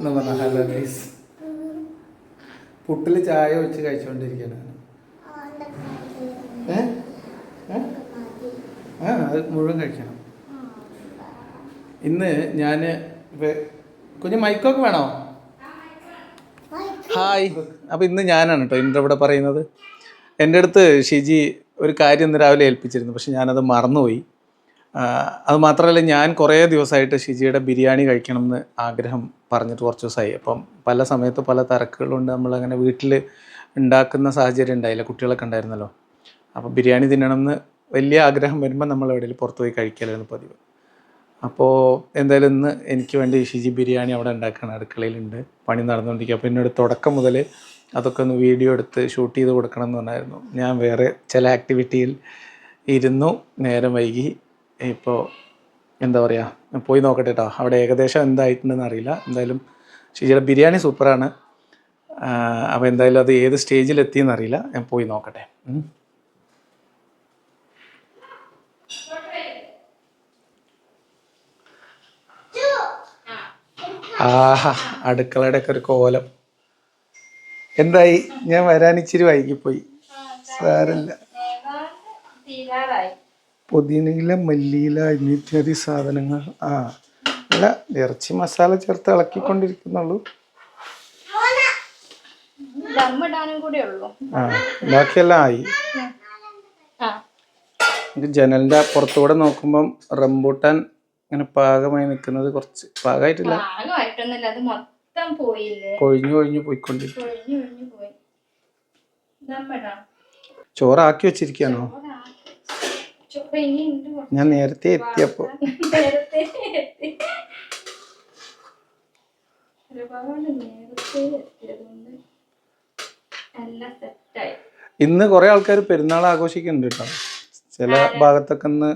എന്ന് പറഞ്ഞ hello guys. പുട്ടിൽ ചായ വെച്ച് കഴിച്ചുകൊണ്ടിരിക്കുകയാണ് ഏ? ആ അത് മുഴുവൻ കഴിക്കണം. ഇന്ന് ഞാൻ കുഞ്ഞ് മൈക്കോക്ക് വേണോ? ഹായ്. അപ്പോൾ ഇന്ന് ഞാനാണ് കേട്ടോ ഇന്ന് ഇവിടെ പറയുന്നത്. എന്റെ അടുത്ത് ഷിജി ഒരു കാര്യം ഇന്ന് രാവിലെ ഏൽപ്പിച്ചിരുന്നു. പക്ഷെ ഞാനത് മറന്നുപോയി. അത് മാത്രമല്ല ഞാൻ കുറേ ദിവസമായിട്ട് ഷിജിയുടെ ബിരിയാണി കഴിക്കണം എന്ന് ആഗ്രഹം പറഞ്ഞിട്ട് കുറച്ച് ദിവസമായി. അപ്പം പല സമയത്ത് പല തിരക്കുകളുണ്ട് നമ്മളങ്ങനെ വീട്ടിൽ ഉണ്ടാക്കുന്ന സാഹചര്യം ഉണ്ടായില്ല. കുട്ടികളൊക്കെ ഉണ്ടായിരുന്നല്ലോ. അപ്പോൾ ബിരിയാണി തിന്നണം എന്ന് വലിയ ആഗ്രഹം വരുമ്പോൾ നമ്മൾ എവിടെയെങ്കിലും പുറത്ത് പോയി കഴിക്കലാണ് പതിവ്. അപ്പോൾ എന്തായാലും ഇന്ന് എനിക്ക് വേണ്ടി ഷിജി ബിരിയാണി അവിടെ ഉണ്ടാക്കുകയാണ് അടുക്കളയിലുണ്ട്. പണി നടന്നുകൊണ്ടിരിക്കുക അപ്പോൾ എന്നോട് തുടക്കം മുതൽ അതൊക്കെ ഒന്ന് വീഡിയോ എടുത്ത് ഷൂട്ട് ചെയ്ത് കൊടുക്കണം എന്ന് പറഞ്ഞായിരുന്നു. ഞാൻ വേറെ ചില ആക്ടിവിറ്റിയിൽ ഇരുന്നു. നേരം വൈകി. ഇപ്പോൾ എന്താ പറയുക പോയി നോക്കട്ടെ കേട്ടോ അവിടെ ഏകദേശം എന്തായിട്ടുണ്ടെന്ന് അറിയില്ല. എന്തായാലും ചേച്ചിയുടെ ബിരിയാണി സൂപ്പറാണ്. അപ്പോൾ എന്തായാലും അത് ഏത് സ്റ്റേജിലെത്തിയെന്ന് അറിയില്ല. ഞാൻ പോയി നോക്കട്ടെ. ആഹ അടുക്കളയുടെ ഒക്കെ ഒരു കോലം. എന്തായി? ഞാൻ വരാൻ ഇച്ചിരി വൈകിപ്പോയി. സാരല്ല തീരാറായി. പുതിനയില മല്ലിയില എന്നിത്യാദി സാധനങ്ങൾ. ആ അല്ല ഇറച്ചി മസാല ചേർത്ത് ഇളക്കിക്കൊണ്ടിരിക്കുന്നുള്ളൂ. ആ ബാക്കിയെല്ലാം ആയി. ജനലിന്റെ പുറത്തൂടെ നോക്കുമ്പം റംബൂട്ടാൻ ഇങ്ങനെ പാകമായി നിൽക്കുന്നത് കുറച്ച് പാകമായിട്ടില്ല. കൊഴിഞ്ഞു കൊഴിഞ്ഞു പോയിക്കൊണ്ടിരിക്കും ചോറാക്കി വെച്ചിരിക്കുകയാണോ ചോറ് ഇനി ഉണ്ട് കുറച്ച്. ഞാൻ നേരത്തെ എത്തിയപ്പോ. ഇന്ന് കുറെ ആൾക്കാർ പെരുന്നാൾ ആഘോഷിക്കുന്നുണ്ട് കേട്ടോ. ചില ഭാഗത്തൊക്കെ ഇന്ന്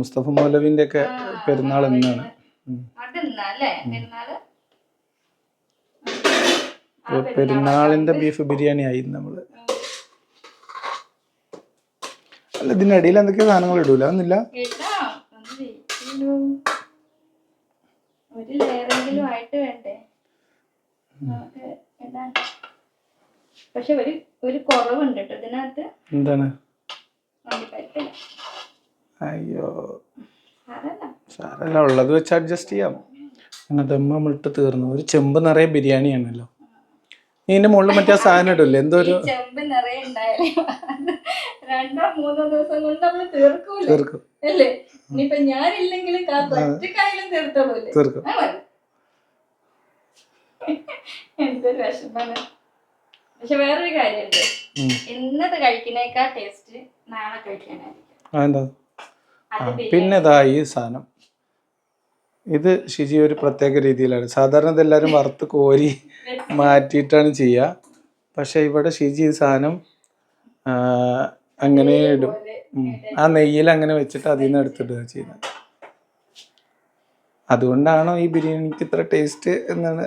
മുസ്തഫ മൗലവിന്റെ ഒക്കെ പെരുന്നാൾ ഇന്നാണ്. പെരുന്നാളിന്റെ ബീഫ് ബിരിയാണി ആയി നമ്മൾ. അല്ല ഇതിന്റെ അടിയിൽ എന്തൊക്കെയാ സാധനങ്ങൾ ഇടൂല. ഒന്നില്ല ഒരു ലെയറെങ്കിലും ആയിട്ട് വേണ്ടേ? പക്ഷെ ഒരു ഒരു കുറവുണ്ട് കേട്ടോ ഇതിനകത്ത്. എന്താണ്? വണ്ടിപ്പരിപ്പില്ല അയ്യോ. സാരല്ല. ഉള്ളത് വെച്ച് അഡ്ജസ്റ്റ് ചെയ്യാം. അങ്ങനെ ദമ്മ നമ്മളിട്ട് തീർന്നു. ഒരു ചെമ്പ് നിറയെ ബിരിയാണിയാണല്ലോ. നീ ഇതിന്റെ മുകളിൽ മറ്റേ ആ സാധനം ഇടില്ലേ? എന്തോ ഒരു ചെമ്പ് നിറയെ രണ്ടോ മൂന്നോ ദിവസം കൊണ്ട് നമ്മൾ തീർക്കൂല. തീർക്കും. അല്ലേ? ഇനിയിപ്പൊ ഒറ്റക്കായാലും തീർക്കും. ആ മതി. എന്തൊരു വിഷമാണ് പക്ഷെ വേറൊരു കാര്യമുണ്ട്. ഉം. ഇന്നത് കഴിക്കുന്നേക്കാൾ ടേസ്റ്റ് നാളെ കഴിക്കാനായിരിക്കും. അത് പിന്നെ ഇതാ ഈ സാധനം. ഇത് ഷിജി ഒരു പ്രത്യേക രീതിയിലാണ്. സാധാരണ ഇതെല്ലാവരും വറുത്ത് കോരി മാറ്റിയിട്ടാണ് ചെയ്യുക പക്ഷേ ഇവിടെ ഷിജി ഈ സാധനം അങ്ങനെ ഇടും. ആ നെയ്യിൽ അങ്ങനെ വെച്ചിട്ട് അതിൽ നിന്ന് എടുത്തിടുക ചെയ്യുന്നത്. അതുകൊണ്ടാണോ ഈ ബിരിയാണിക്ക് ഇത്ര ടേസ്റ്റ് എന്നാണ്?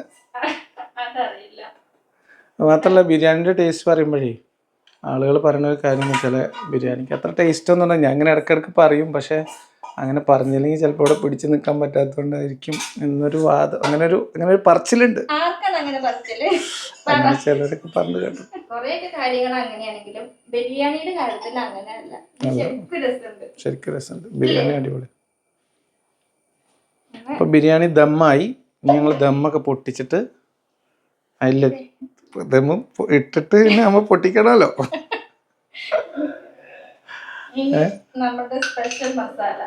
മാത്രമല്ല ബിരിയാണിന്റെ ടേസ്റ്റ് പറയുമ്പോഴേ ആളുകൾ പറയുന്ന ഒരു കാര്യം എന്ന് വെച്ചാൽ ബിരിയാണിക്ക് അത്ര ടേസ്റ്റ് ഒന്നും ഞാൻ അങ്ങനെ ഇടയ്ക്കിടയ്ക്ക് പറയും പക്ഷേ അങ്ങനെ പറഞ്ഞില്ലെങ്കിൽ ചിലപ്പോൾ ഇവിടെ പിടിച്ചു നിൽക്കാൻ പറ്റാത്തതുകൊണ്ടായിരിക്കും എന്നൊരു വാദം. അങ്ങനെ ഒരു അങ്ങനെ ഒരു പറച്ചിലുണ്ട് അങ്ങനെ ചിലരൊക്കെ പറഞ്ഞു കേട്ടു. ശരിക്കും രസമുണ്ട്. ബിരിയാണി അടിപൊളി. അപ്പൊ ബിരിയാണി ദമ്മായി. ഇനി ഞങ്ങൾ ദമ്മൊക്കെ പൊട്ടിച്ചിട്ട് അതിൽ ദമ്മ് ഇട്ടിട്ട് പിന്നെ നമ്മ പൊട്ടിക്കണമല്ലോ. നമ്മുടെ സ്പെഷ്യൽ മസാല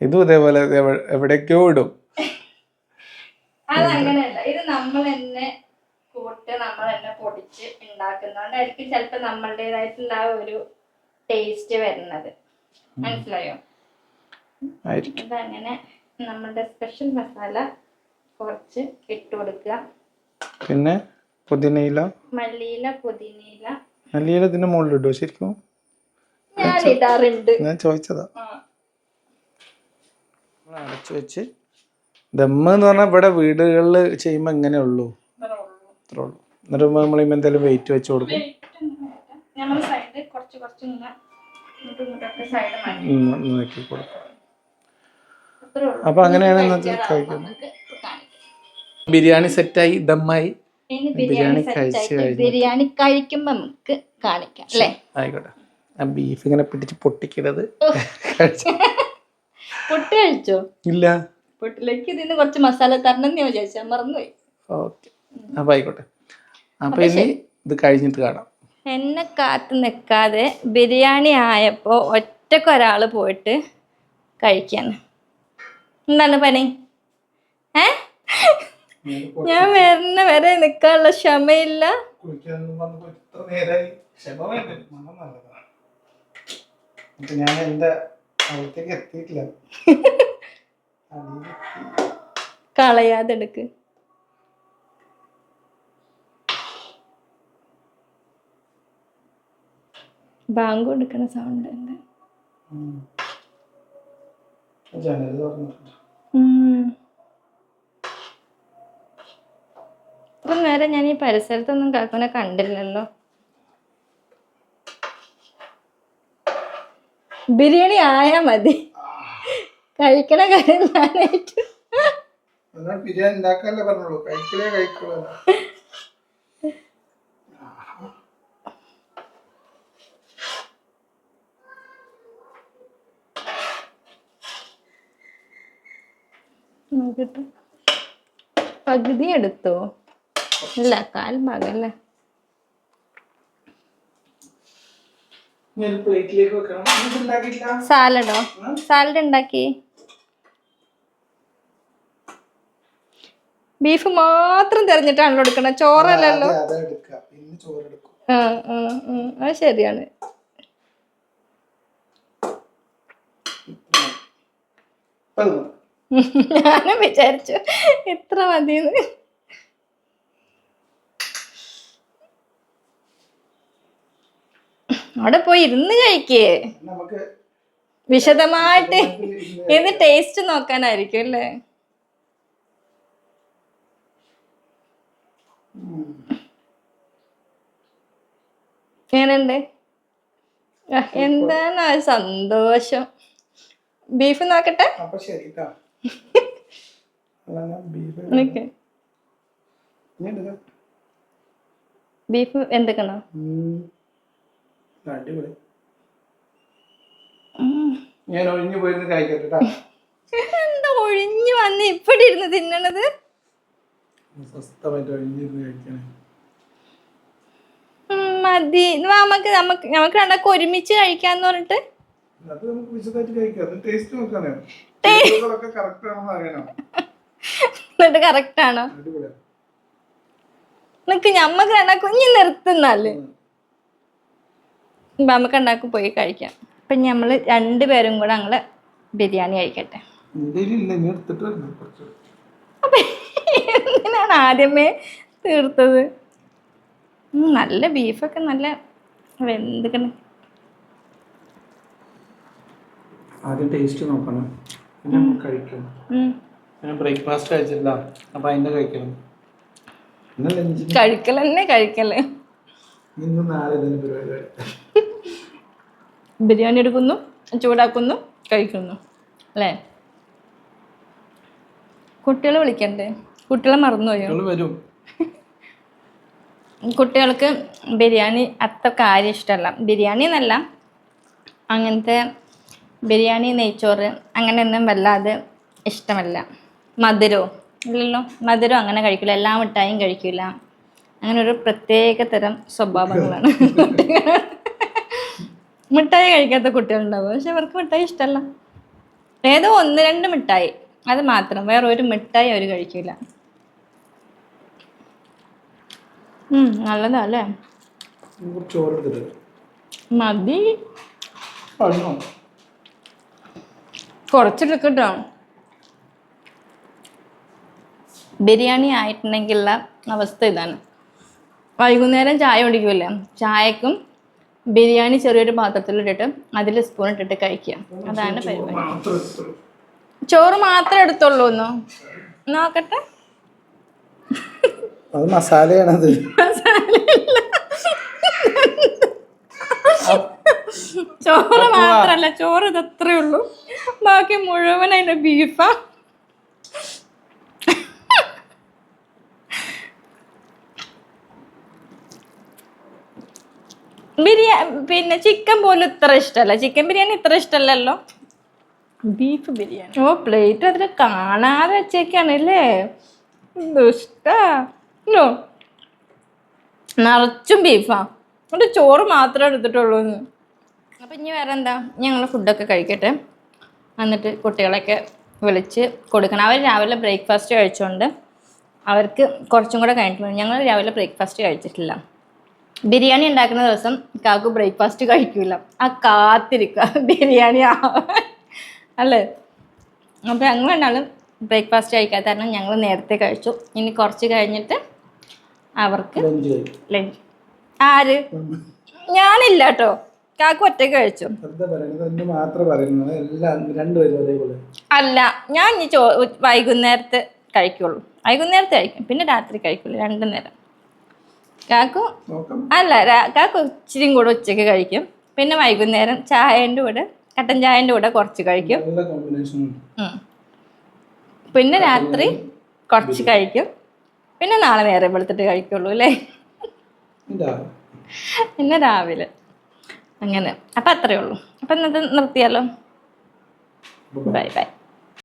ഇതും ഇതേപോലെ എവ- എവിടേക്കോ ഇടും. അതങ്ങനെയല്ല. ഇത് നമ്മൾ തന്നെ കൂട്ട് നമ്മൾ തന്നെ പൊടിച്ച് ഉണ്ടാക്കുന്നതുകൊണ്ടായിരിക്കും ചിലപ്പോ നമ്മളുടേതായിട്ടുള്ള ആ ഒരു ടേസ്റ്റ് വരുന്നത്. മനസ്സിലായോ? ഇതങ്ങനെ നമ്മുടെ സ്പെഷ്യൽ മസാല കുറച്ച് ഇട്ട് കൊടുക്കുക പിന്നെ പുതിനയില. മല്ലിയില പുതിനയില. മല്ലിയില ഇതിന്റെ മുകളിൽ ഇടുമോ ശരിക്കും? ഞാൻ ചോദിച്ചതാ. അടച്ചു വെച്ച്. ദമ്മ് എന്ന് പറഞ്ഞാൽ ഇവിടെ വീടുകളിൽ ചെയ്യുമ്പോൾ എങ്ങനെ ഉള്ളൂ. അത്രേ ഉള്ളൂ. എന്നിട്ട് നമ്മൾ എന്തെങ്കിലും വെയിറ്റ് വെച്ച് കൊടുക്കും. നോക്കി അപ്പൊ അങ്ങനെയാണ് ഇന്നത്തെ കഴിക്കുന്നത്. ബിരിയാണി സെറ്റായി ദമ്മായി. ബിരിയാണി കഴിച്ചു കഴിച്ച് ബിരിയാണി കഴിക്കുമ്പോ നമുക്ക് കാണിക്കാം അല്ലേ? ആയിക്കോട്ടെ. ആ ബീഫ് ഇങ്ങനെ പിടിച്ച് പൊട്ടിക്കരുത് പൊട്ടി കഴിച്ചോ. ഇല്ല. പൊട്ടിലേക്ക് ഇതിന് കുറച്ച് മസാല തരണം എന്ന് ഞാൻ വിചാരിച്ചാ. മറന്നുപോയി. ഓക്കെ. അപ്പൊ ആയിക്കോട്ടെ. അപ്പൊ ഇനി ഇത് കഴിഞ്ഞിട്ട് കാണാം. എന്നെ കാത്തു നിൽക്കാതെ ബിരിയാണി ആയപ്പോൾ ഒറ്റക്കൊരാൾ പോയിട്ട് കഴിക്കാൻ എന്താണ് പനി ഏ? ഞാൻ വരുന്ന വരെ നിൽക്കാനുള്ള ക്ഷമയില്ല. ഞാൻ എന്റെ അവിടത്തേക്ക് എത്തിയിട്ടില്ല. കളയാതെ എടുക്ക് ബാങ്ക് കൊടുക്കണ സൗണ്ട് ഉണ്ട്. ജനൽ തുറന്നിട്ടുണ്ട്. ഇത്ര നേരം ഞാൻ ഈ പരിസരത്തൊന്നും കാക്കുനെ കണ്ടില്ലല്ലോ. ബിരിയാണി ആയാ മതി. കഴിക്കണ കാര്യം ഞാനായിട്ട്. ബിരിയാണി ഉണ്ടാക്കാനല്ലേ പറഞ്ഞോളൂ കഴിക്കലേ കഴിക്കുള്ളൂ നോക്കട്ടെ പകുതി എടുത്തോ? ഇല്ല കാൽ ഭാഗം ഞാൻ സാലഡോ? സാലഡ് ഉണ്ടാക്കി. ബീഫ് മാത്രം തിരഞ്ഞിട്ടാണല്ലോ എടുക്കണേ. ചോറല്ലല്ലോ. അതാ ശരിയാണ്. ഞാനും വിചാരിച്ചു എത്ര മതിയെന്ന് അവിടെ പോയി ഇരുന്ന് കഴിക്കേ. വിശദമായിട്ട് ഇത് ടേസ്റ്റ് നോക്കാനായിരിക്കും അല്ലേ? എങ്ങനെയുണ്ട്? എന്താണ് ആ സന്തോഷം? ബീഫ് നോക്കട്ടെ. ബീഫ് എന്തൊക്കെയാണോ? അടിപൊളി. ഞാൻ ഒഴിഞ്ഞു പോയിരുന്ന് കഴിക്കട്ടെ എന്താ ഒഴിഞ്ഞു വന്ന് ഇപ്പടി ഇരുന്ന് തിന്നണത്? സ്വസ്ഥമായിട്ട് ഒഴിഞ്ഞിരുന്ന് കഴിക്കണേ. മതി. നമുക്ക് നമുക്ക് നമുക്ക് രണ്ടൊക്കെ ഒരുമിച്ച് കഴിക്കാന്ന് പറഞ്ഞിട്ട്. എന്നിട്ട് കറക്റ്റ് ആണോ? അടിപൊളിയാണ് നിനക്ക് ഞമ്മക്ക് രണ്ടാക്കും ഇനി നിർത്തുന്നല്ലേ നമുക്ക് ഉണ്ടാക്കി പോയി കഴിക്കാം. അപ്പൊ നമ്മൾ രണ്ടുപേരും കൂടെ ഞങ്ങൾ ബിരിയാണി കഴിക്കട്ടെ. അപ്പൊ എന്തിനാണ് ആദ്യമേ തീർത്തത്? നല്ല ബീഫൊക്കെ നല്ല വെന്തുക്കണ്. ആദ്യം ടേസ്റ്റ് നോക്കണം. പിന്നെ കഴിക്കണം. ഞാൻ ബ്രേക്ക്ഫാസ്റ്റ് കഴിച്ചില്ല അപ്പൊ അതിന്റെ കഴിക്കണം. ലഞ്ചിന്. കഴിക്കലെന്നെ കഴിക്കൽ. ഇന്ന് നാളെ പരിപാടി ബിരിയാണി എടുക്കുന്നു ചൂടാക്കുന്നു കഴിക്കുന്നു. അല്ലേ? കുട്ടികൾ വിളിക്കണ്ടേ? കുട്ടികളെ മറന്നുപോയോ? വരും. കുട്ടികൾക്ക് ബിരിയാണി അത്ര കാര്യം ഇഷ്ടമല്ല. ബിരിയാണി എന്നല്ല അങ്ങനത്തെ ബിരിയാണി നെയ്ച്ചോറ് അങ്ങനെയൊന്നും വല്ലാതെ ഇഷ്ടമല്ല. മധുരവും ഇല്ലല്ലോ മധുരം അങ്ങനെ കഴിക്കില്ല എല്ലാ മിഠായും കഴിക്കില്ല അങ്ങനെ ഒരു പ്രത്യേക തരം സ്വഭാവങ്ങളാണ് മിഠായി കഴിക്കാത്ത കുട്ടികളുണ്ടാവും. പക്ഷെ അവർക്ക് മിഠായി ഇഷ്ടമല്ല ഏതോ ഒന്ന് രണ്ട് മിഠായി. അത് മാത്രം. വേറെ ഒരു മിഠായി അവർ കഴിക്കില്ല നല്ലതാ അല്ലേ മതി. കുറച്ചെടുക്കട്ടോ. ബിരിയാണി ആയിട്ടുണ്ടെങ്കിലുള്ള അവസ്ഥ ഇതാണ്. വൈകുന്നേരം ചായ കുടിക്കൂല ചായക്കും ബിരിയാണി ചെറിയൊരു പാത്രത്തിലിട്ടിട്ട് അതിൽ സ്പൂൺ ഇട്ടിട്ട് കഴിക്കുക. അതാണ് പരിപാടി. ചോറ് മാത്രം എടുത്തുള്ളൂ ഒന്ന്. നോക്കട്ടെ അത് മസാലയാണത്. ചോറ് മാത്രല്ല ചോറ് ഇതത്രേ അത്രേ ഉള്ളൂ. ബാക്കി മുഴുവൻ അതിന്റെ ബീഫാ ബിരിയാണി പിന്നെ ചിക്കൻ പോലും ഇത്ര ഇഷ്ടമല്ല ചിക്കൻ ബിരിയാണി ഇത്ര ഇഷ്ടമല്ലല്ലോ ബീഫ് ബിരിയാണി. ഓ പ്ലേറ്റ് അതിൽ കാണാതെ വെച്ചേക്കാണ് അല്ലേ ദുഷ്ടോ നിറച്ചും ബീഫാ. എന്നിട്ട് ചോറ് മാത്രമേ എടുത്തിട്ടുള്ളൂ എന്ന് അപ്പം ഇനി വേറെ എന്താ ഞങ്ങൾ ഫുഡൊക്കെ കഴിക്കട്ടെ. എന്നിട്ട് കുട്ടികളൊക്കെ വിളിച്ച് കൊടുക്കണം. അവർ രാവിലെ ബ്രേക്ക്ഫാസ്റ്റ് കഴിച്ചുകൊണ്ട് അവർക്ക് കുറച്ചും കൂടെ കഴിഞ്ഞിട്ട് മതി. ഞങ്ങൾ രാവിലെ ബ്രേക്ക്ഫാസ്റ്റ് കഴിച്ചിട്ടില്ല. ബിരിയാണി ഉണ്ടാക്കുന്ന ദിവസം കാക്കു ബ്രേക്ക്ഫാസ്റ്റ് കഴിക്കില്ല ആ കാത്തിരിക്കുക ബിരിയാണി ആ അല്ലേ? അപ്പോൾ ഞങ്ങൾ രണ്ടാളും ബ്രേക്ക്ഫാസ്റ്റ് കഴിക്കാത്ത കാരണം ഞങ്ങൾ നേരത്തെ കഴിച്ചു. ഇനി കുറച്ച് കഴിഞ്ഞിട്ട് അവർക്ക് ലഞ്ച് ആര്? ഞാനില്ല കേട്ടോ കാക്കു ഒറ്റയ്ക്ക് കഴിച്ചു. അല്ല ഞാൻ ഇനി ചോ വൈകുന്നേരത്ത് കഴിക്കുള്ളൂ. വൈകുന്നേരത്ത് കഴിക്കും. പിന്നെ രാത്രി കഴിക്കുള്ളൂ രണ്ടു നേരം. കാക്കു? അല്ല കാക്കു ഇച്ചിരിയും കൂടെ ഉച്ചയ്ക്ക് കഴിക്കും. പിന്നെ വൈകുന്നേരം ചായന്റെ കൂടെ കട്ടൻ ചായന്റെ കൂടെ കുറച്ച് കഴിക്കും. പിന്നെ രാത്രി കുറച്ച് കഴിക്കും. പിന്നെ നാളെ നേരെ വെളുത്തിട്ട് കഴിക്കുള്ളൂ അല്ലേ? പിന്നെ രാവിലെ. അങ്ങനെ. അപ്പം അത്രയേ ഉള്ളൂ. അപ്പം ഇന്നത്തെ നിർത്തിയാലോ? Bye bye.